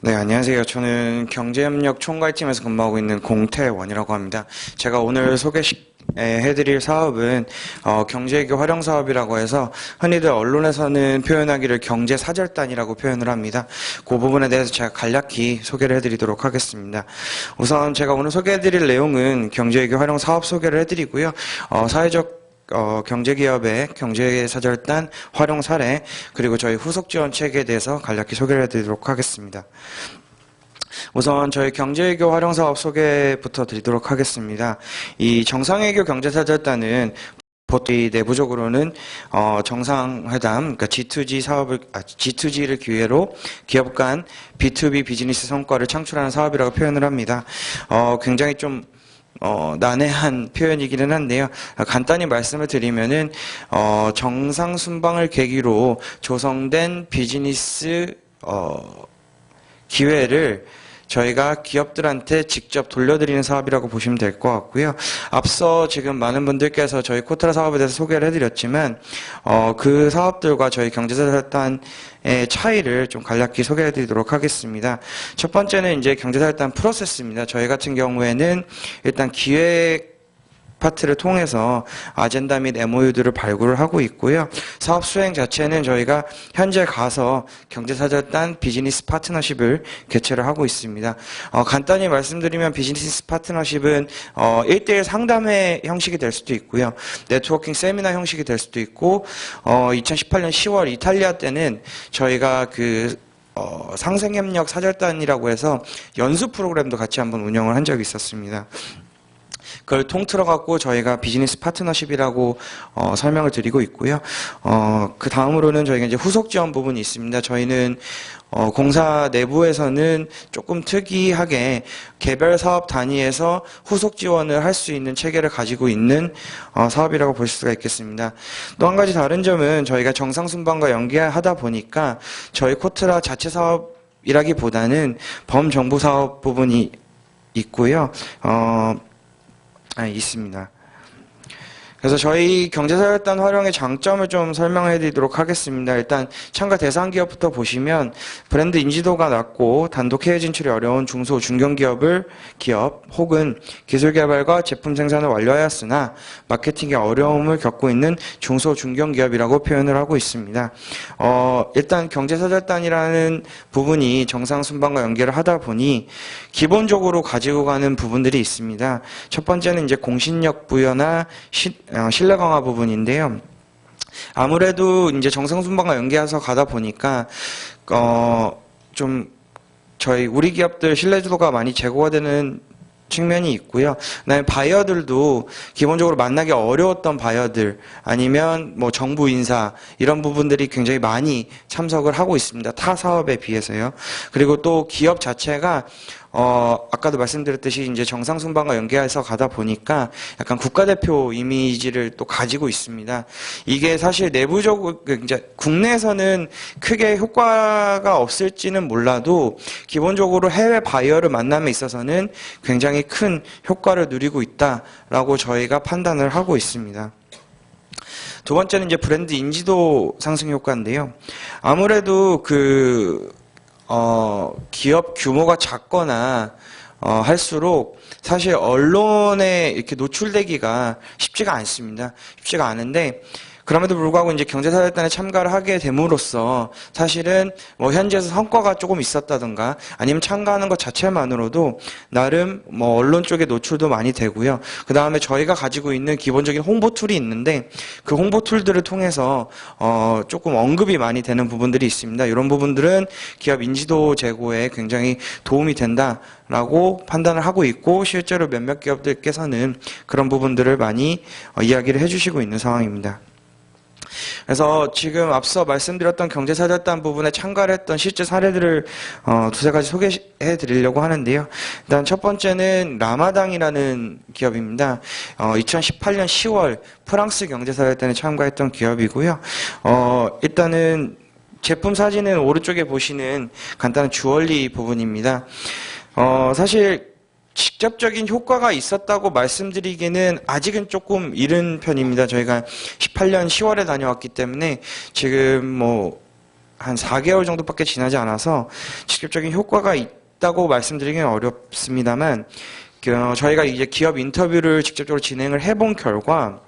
네, 안녕하세요. 저는 경제협력 총괄팀에서 근무하고 있는 공태원이라고 합니다. 제가 오늘 소개해드릴 사업은 어, 경제외교 활용 사업이라고 해서 흔히들 언론에서는 표현하기를 경제사절단이라고 표현을 합니다. 그 부분에 대해서 제가 간략히 소개를 해드리도록 하겠습니다. 우선 제가 오늘 소개해드릴 내용은 경제외교 활용 사업 소개를 해드리고요. 어, 사회적 어, 경제기업의 경제사절단 활용 사례 그리고 저희 후속 지원 체계에 대해서 간략히 소개를 해드리도록 하겠습니다. 우선 저희 경제외교 활용 사업 소개부터 드리도록 하겠습니다. 이 정상외교 경제사절단은 보통 이 내부적으로는 어, 정상회담, 그러니까 G2G 사업을 아, G2G를 기회로 기업 간 B2B 비즈니스 성과를 창출하는 사업이라고 표현을 합니다. 어, 굉장히 좀 어, 난해한 표현이기는 한데요. 어, 간단히 말씀을 드리면은 어, 정상 순방을 계기로 조성된 비즈니스 어, 기회를 저희가 기업들한테 직접 돌려드리는 사업이라고 보시면 될 것 같고요. 앞서 지금 많은 분들께서 저희 코트라 사업에 대해서 소개를 해드렸지만 어, 그 사업들과 저희 경제사단의 차이를 좀 간략히 소개해드리도록 하겠습니다. 첫 번째는 이제 경제사단 프로세스입니다. 저희 같은 경우에는 일단 기획 파트를 통해서 아젠다 및 MOU들을 발굴을 하고 있고요. 사업 수행 자체는 저희가 현재 가서 경제사절단 비즈니스 파트너십을 개최를 하고 있습니다. 어, 간단히 말씀드리면 비즈니스 파트너십은 어, 1대1 상담회 형식이 될 수도 있고요. 네트워킹 세미나 형식이 될 수도 있고 어, 2018년 10월 이탈리아 때는 저희가 그 어, 상생협력 사절단이라고 해서 연수 프로그램도 같이 한번 운영을 한 적이 있었습니다. 그걸 통틀어 갖고 저희가 비즈니스 파트너십이라고 어, 설명을 드리고 있고요. 어, 그 다음으로는 저희가 이제 후속 지원 부분이 있습니다. 저희는 어, 공사 내부에서는 조금 특이하게 개별 사업 단위에서 후속 지원을 할 수 있는 체계를 가지고 있는 어, 사업이라고 볼 수가 있겠습니다. 또 한 가지 다른 점은 저희가 정상 순방과 연계하다 보니까 저희 코트라 자체 사업이라기보다는 범정부 사업 부분이 있고요. 어, 아, 있습니다. 그래서 저희 경제사회단 활용의 장점을 좀 설명해 드리도록 하겠습니다. 일단 참가 대상 기업부터 보시면 브랜드 인지도가 낮고 단독 해외 진출이 어려운 중소 중견 기업을 기업 혹은 기술 개발과 제품 생산을 완료하였으나 마케팅에 어려움을 겪고 있는 중소 중견 기업이라고 표현을 하고 있습니다. 어, 일단 경제사절단이라는 부분이 정상 순방과 연계를 하다 보니 기본적으로 가지고 가는 부분들이 있습니다. 첫 번째는 이제 공신력 부여나 신뢰 강화 부분인데요. 아무래도 이제 정상 순방과 연계해서 가다 보니까 어, 좀 저희 우리 기업들 신뢰도가 많이 제고가 되는 측면이 있고요. 그다음에 바이어들도 기본적으로 만나기 어려웠던 바이어들 아니면 뭐 정부 인사 이런 부분들이 굉장히 많이 참석을 하고 있습니다. 타 사업에 비해서요. 그리고 또 기업 자체가 어, 아까도 말씀드렸듯이 이제 정상 순방과 연계해서 가다 보니까 약간 국가대표 이미지를 또 가지고 있습니다. 이게 사실 내부적으로 그 이제 국내에서는 크게 효과가 없을지는 몰라도 기본적으로 해외 바이어를 만남에 있어서는 굉장히 큰 효과를 누리고 있다라고 저희가 판단을 하고 있습니다. 두 번째는 이제 브랜드 인지도 상승 효과인데요. 아무래도 그 어, 기업 규모가 작거나 어, 할수록 사실 언론에 이렇게 노출되기가 쉽지가 않습니다. 쉽지가 않은데 그럼에도 불구하고 이제 경제사절단에 참가를 하게 됨으로써 사실은 뭐 현지에서 성과가 조금 있었다든가 아니면 참가하는 것 자체만으로도 나름 뭐 언론 쪽에 노출도 많이 되고요. 그 다음에 저희가 가지고 있는 기본적인 홍보 툴이 있는데 그 홍보 툴들을 통해서 어 조금 언급이 많이 되는 부분들이 있습니다. 이런 부분들은 기업 인지도 제고에 굉장히 도움이 된다라고 판단을 하고 있고 실제로 몇몇 기업들께서는 그런 부분들을 많이 어, 이야기를 해주시고 있는 상황입니다. 그래서 지금 앞서 말씀드렸던 경제사절단 부분에 참가를 했던 실제 사례들을 어, 두세 가지 소개해 드리려고 하는데요. 일단 첫 번째는 라마당이라는 기업입니다. 어, 2018년 10월 프랑스 경제사절단에 참가했던 기업이고요. 어, 일단은 제품 사진은 오른쪽에 보시는 간단한 주얼리 부분입니다. 어, 사실 직접적인 효과가 있었다고 말씀드리기는 아직은 조금 이른 편입니다. 저희가 18년 10월에 다녀왔기 때문에 지금 뭐 한 4개월 정도밖에 지나지 않아서 직접적인 효과가 있다고 말씀드리기는 어렵습니다만 그, 저희가 이제 기업 인터뷰를 직접적으로 진행을 해본 결과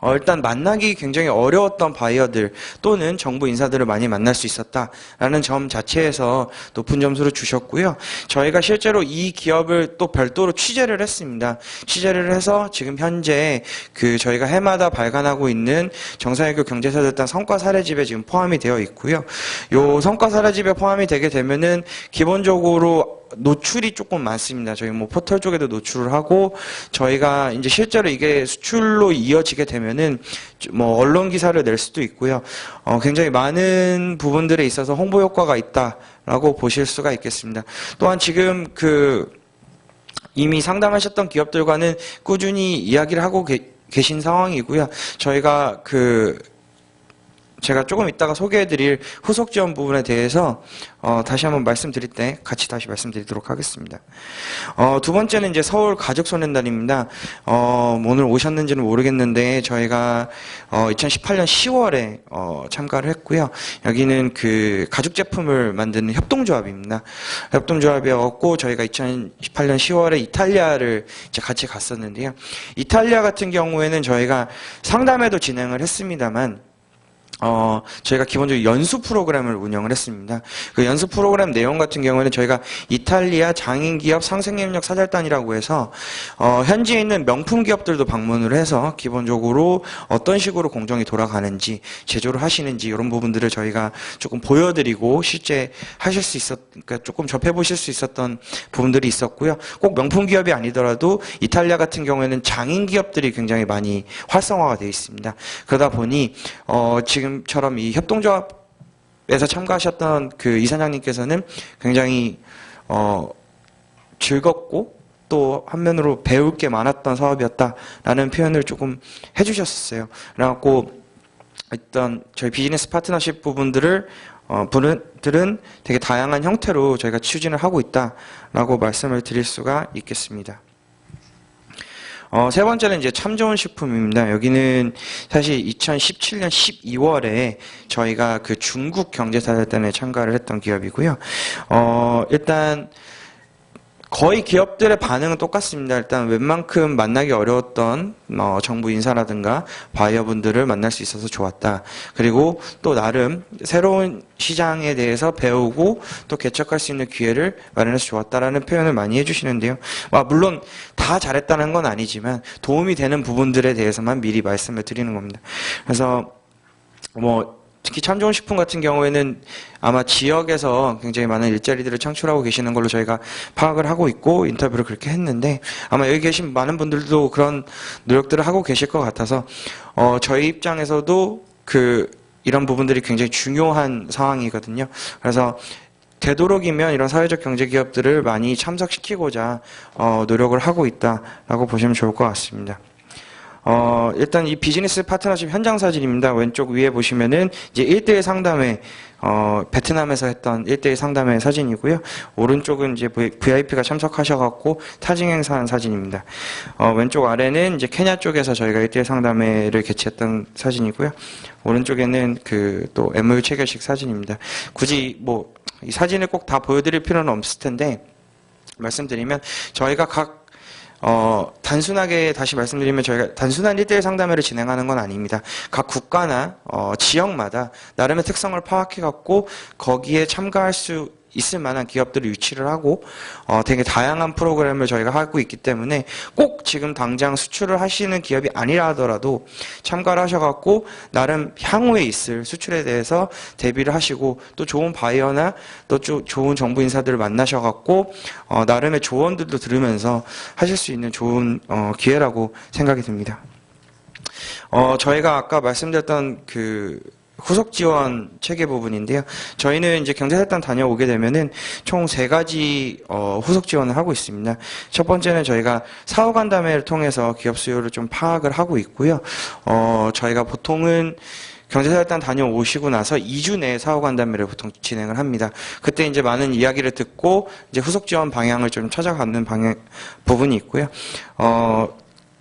어, 일단 만나기 굉장히 어려웠던 바이어들 또는 정부 인사들을 많이 만날 수 있었다라는 점 자체에서 높은 점수를 주셨고요. 저희가 실제로 이 기업을 또 별도로 취재를 했습니다. 취재를 해서 지금 현재 그 저희가 해마다 발간하고 있는 정상회교 경제사들단 성과 사례집에 지금 포함이 되어 있고요. 요 성과 사례집에 포함이 되게 되면은 기본적으로 노출이 조금 많습니다. 저희 뭐 포털 쪽에도 노출을 하고 저희가 이제 실제로 이게 수출로 이어지게 되면은 뭐 언론 기사를 낼 수도 있고요. 어, 굉장히 많은 부분들에 있어서 홍보 효과가 있다라고 보실 수가 있겠습니다. 또한 지금 그 이미 상담하셨던 기업들과는 꾸준히 이야기를 하고 계, 계신 상황이고요. 저희가 그 제가 조금 이따가 소개해드릴 후속 지원 부분에 대해서 어, 다시 한번 말씀드릴 때 같이 다시 말씀드리도록 하겠습니다. 어, 두 번째는 이제 서울 가족 소년단입니다. 어, 오늘 오셨는지는 모르겠는데 저희가 어, 2018년 10월에 어, 참가를 했고요. 여기는 그 가죽 제품을 만드는 협동조합입니다. 협동조합이었고 저희가 2018년 10월에 이탈리아를 이제 같이 갔었는데요. 이탈리아 같은 경우에는 저희가 상담회도 진행을 했습니다만 어, 저희가 기본적으로 연수 프로그램을 운영을 했습니다. 그 연수 프로그램 내용 같은 경우에는 저희가 이탈리아 장인기업 상생협력 사절단이라고 해서, 어, 현지에 있는 명품 기업들도 방문을 해서 기본적으로 어떤 식으로 공정이 돌아가는지, 제조를 하시는지, 이런 부분들을 저희가 조금 보여드리고 실제 하실 수 있었, 그러니까 조금 접해보실 수 있었던 부분들이 있었고요. 꼭 명품 기업이 아니더라도 이탈리아 같은 경우에는 장인 기업들이 굉장히 많이 활성화가 되어 있습니다. 그러다 보니, 어, 지금 지금처럼 이 협동조합에서 참가하셨던 그 이사장님께서는 굉장히 어 즐겁고 또 한면으로 배울 게 많았던 사업이었다라는 표현을 조금 해주셨었어요. 그래갖고 일단 저희 비즈니스 파트너십 부분들을 어, 분들은 되게 다양한 형태로 저희가 추진을 하고 있다라고 말씀을 드릴 수가 있겠습니다. 어, 세 번째는 이제 참 좋은 식품입니다. 여기는 사실 2017년 12월에 저희가 그 중국 경제사절단에 참가를 했던 기업이고요. 어, 일단 거의 기업들의 반응은 똑같습니다. 일단 웬만큼 만나기 어려웠던 어, 정부 인사라든가 바이어분들을 만날 수 있어서 좋았다. 그리고 또 나름 새로운 시장에 대해서 배우고 또 개척할 수 있는 기회를 마련해서 좋았다라는 표현을 많이 해주시는데요. 와, 물론 다 잘했다는 건 아니지만 도움이 되는 부분들에 대해서만 미리 말씀을 드리는 겁니다. 그래서 뭐 특히 참 좋은 식품 같은 경우에는 아마 지역에서 굉장히 많은 일자리들을 창출하고 계시는 걸로 저희가 파악을 하고 있고 인터뷰를 그렇게 했는데 아마 여기 계신 많은 분들도 그런 노력들을 하고 계실 것 같아서 어, 저희 입장에서도 그 이런 부분들이 굉장히 중요한 상황이거든요. 그래서 되도록이면 이런 사회적 경제 기업들을 많이 참석시키고자 어, 노력을 하고 있다라고 보시면 좋을 것 같습니다. 어, 일단 이 비즈니스 파트너십 현장 사진입니다. 왼쪽 위에 보시면은 이제 1대1 상담회, 어, 베트남에서 했던 1대1 상담회 사진이고요. 오른쪽은 이제 VIP가 참석하셔갖고 타징 행사한 사진입니다. 어, 왼쪽 아래는 이제 케냐 쪽에서 저희가 1대1 상담회를 개최했던 사진이고요. 오른쪽에는 그 또 MOU 체결식 사진입니다. 굳이 뭐 이 사진을 꼭 다 보여드릴 필요는 없을 텐데 말씀드리면 저희가 각 어, 단순하게 다시 말씀드리면 저희가 단순한 1대1 상담회를 진행하는 건 아닙니다. 각 국가나 어, 지역마다 나름의 특성을 파악해 갖고 거기에 참가할 수 있을 만한 기업들을 유치를 하고 어, 되게 다양한 프로그램을 저희가 하고 있기 때문에 꼭 지금 당장 수출을 하시는 기업이 아니라 하더라도 참가를 하셔갖고 나름 향후에 있을 수출에 대해서 대비를 하시고 또 좋은 바이어나 또 좋은 정부 인사들을 만나셔갖고 어, 나름의 조언들도 들으면서 하실 수 있는 좋은 어, 기회라고 생각이 듭니다. 어, 저희가 아까 말씀드렸던 그 후속 지원 체계 부분인데요. 저희는 이제 경제활동 다녀오게 되면은 총 세 가지 어, 후속 지원을 하고 있습니다. 첫 번째는 저희가 사후 간담회를 통해서 기업 수요를 좀 파악을 하고 있고요. 어, 저희가 보통은 경제사일단 다녀오시고 나서 2주 내에 사후 간담회를 보통 진행을 합니다. 그때 이제 많은 이야기를 듣고 이제 후속 지원 방향을 좀 찾아가는 방향 부분이 있고요. 어,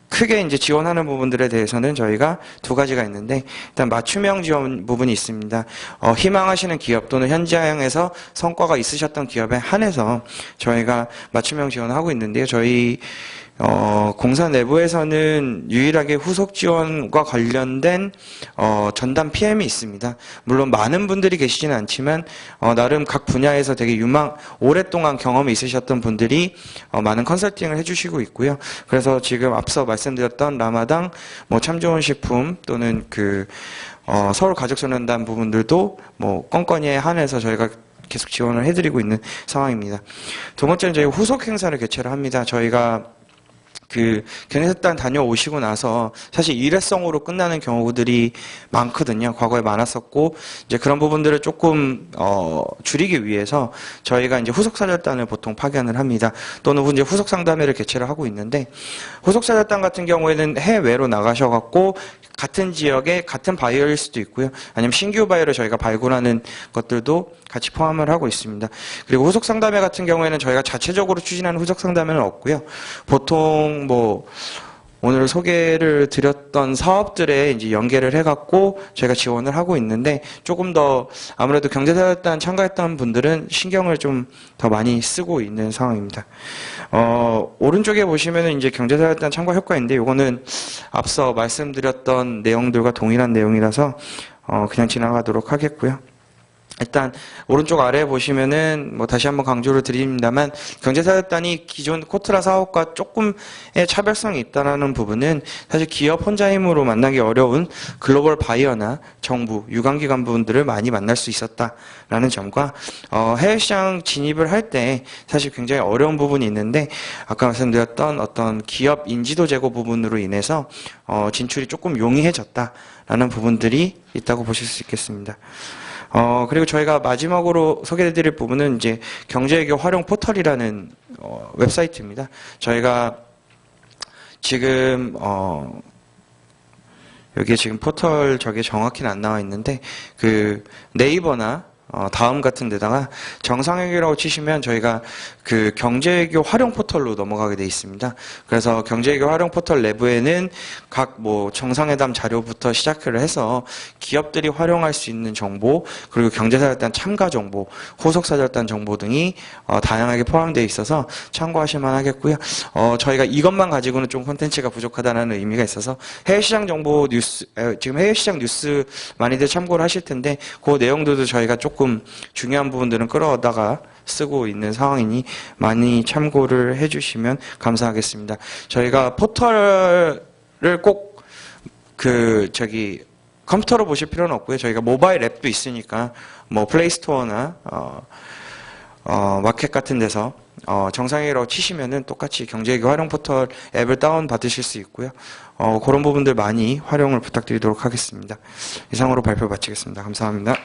크게 이제 지원하는 부분들에 대해서는 저희가 두 가지가 있는데 일단 맞춤형 지원 부분이 있습니다. 어, 희망하시는 기업 또는 현장에서 성과가 있으셨던 기업에 한해서 저희가 맞춤형 지원하고 있는데요. 저희 어, 공사 내부에서는 유일하게 후속 지원과 관련된 어, 전담 PM이 있습니다. 물론 많은 분들이 계시지는 않지만 어, 나름 각 분야에서 되게 유망 오랫동안 경험이 있으셨던 분들이 어, 많은 컨설팅을 해주시고 있고요. 그래서 지금 앞서 말씀드렸던 라마당, 뭐 참 좋은 식품 또는 그 어, 서울 가족소년단 부분들도 뭐 건건이에 한해서 저희가 계속 지원을 해드리고 있는 상황입니다. 두 번째는 저희 후속 행사를 개최를 합니다. 저희가 그 견해사단 다녀오시고 나서 사실 일회성으로 끝나는 경우들이 많거든요. 과거에 많았었고 이제 그런 부분들을 조금 어 줄이기 위해서 저희가 이제 후속 사절단을 보통 파견을 합니다. 또는 이제 후속 상담회를 개최를 하고 있는데 후속 사절단 같은 경우에는 해외로 나가셔 갖고 같은 지역에 같은 바이어일 수도 있고요. 아니면 신규 바이어를 저희가 발굴하는 것들도 같이 포함을 하고 있습니다. 그리고 후속 상담회 같은 경우에는 저희가 자체적으로 추진하는 후속 상담회는 없고요. 보통 뭐 오늘 소개를 드렸던 사업들에 이제 연계를 해갖고 저희가 지원을 하고 있는데 조금 더 아무래도 경제사였단 참가했던 분들은 신경을 좀 더 많이 쓰고 있는 상황입니다. 어, 오른쪽에 보시면은 이제 경제사였단 참가 효과인데 이거는 앞서 말씀드렸던 내용들과 동일한 내용이라서 어, 그냥 지나가도록 하겠고요. 일단 오른쪽 아래 보시면은 뭐 다시 한번 강조를 드립니다만 경제사업단이 기존 코트라 사업과 조금의 차별성이 있다라는 부분은 사실 기업 혼자 힘으로 만나기 어려운 글로벌 바이어나 정부 유관기관 부분들을 많이 만날 수 있었다라는 점과 어, 해외 시장 진입을 할 때 사실 굉장히 어려운 부분이 있는데 아까 말씀드렸던 어떤 기업 인지도 제고 부분으로 인해서 어, 진출이 조금 용이해졌다라는 부분들이 있다고 보실 수 있겠습니다. 어, 그리고 저희가 마지막으로 소개해드릴 부분은 이제 경제외교 활용 포털이라는 어, 웹사이트입니다. 저희가 지금 어, 여기에 지금 포털 저게 정확히는 안 나와 있는데 그 네이버나 어, 다음 같은 데다가 정상회계라고 치시면 저희가 그 경제외교 활용 포털로 넘어가게 돼 있습니다. 그래서 경제외교 활용 포털 내부에는 각 뭐 정상회담 자료부터 시작을 해서 기업들이 활용할 수 있는 정보 그리고 경제사절단 참가 정보, 호속사절단 정보 등이 어, 다양하게 포함되어 있어서 참고하실 만하겠고요. 어, 저희가 이것만 가지고는 좀 콘텐츠가 부족하다는 의미가 있어서 해외시장 정보 뉴스 에, 지금 해외시장 뉴스 많이들 참고를 하실 텐데 그 내용들도 저희가 조금 중요한 부분들은 끌어다가 쓰고 있는 상황이니 많이 참고를 해주시면 감사하겠습니다. 저희가 포털을 꼭 그 저기 컴퓨터로 보실 필요는 없고요. 저희가 모바일 앱도 있으니까 뭐 플레이스토어나 어, 어, 마켓 같은 데서 어, 정상회로 치시면은 똑같이 경제외교 활용 포털 앱을 다운 받으실 수 있고요. 어, 그런 부분들 많이 활용을 부탁드리도록 하겠습니다. 이상으로 발표 마치겠습니다. 감사합니다.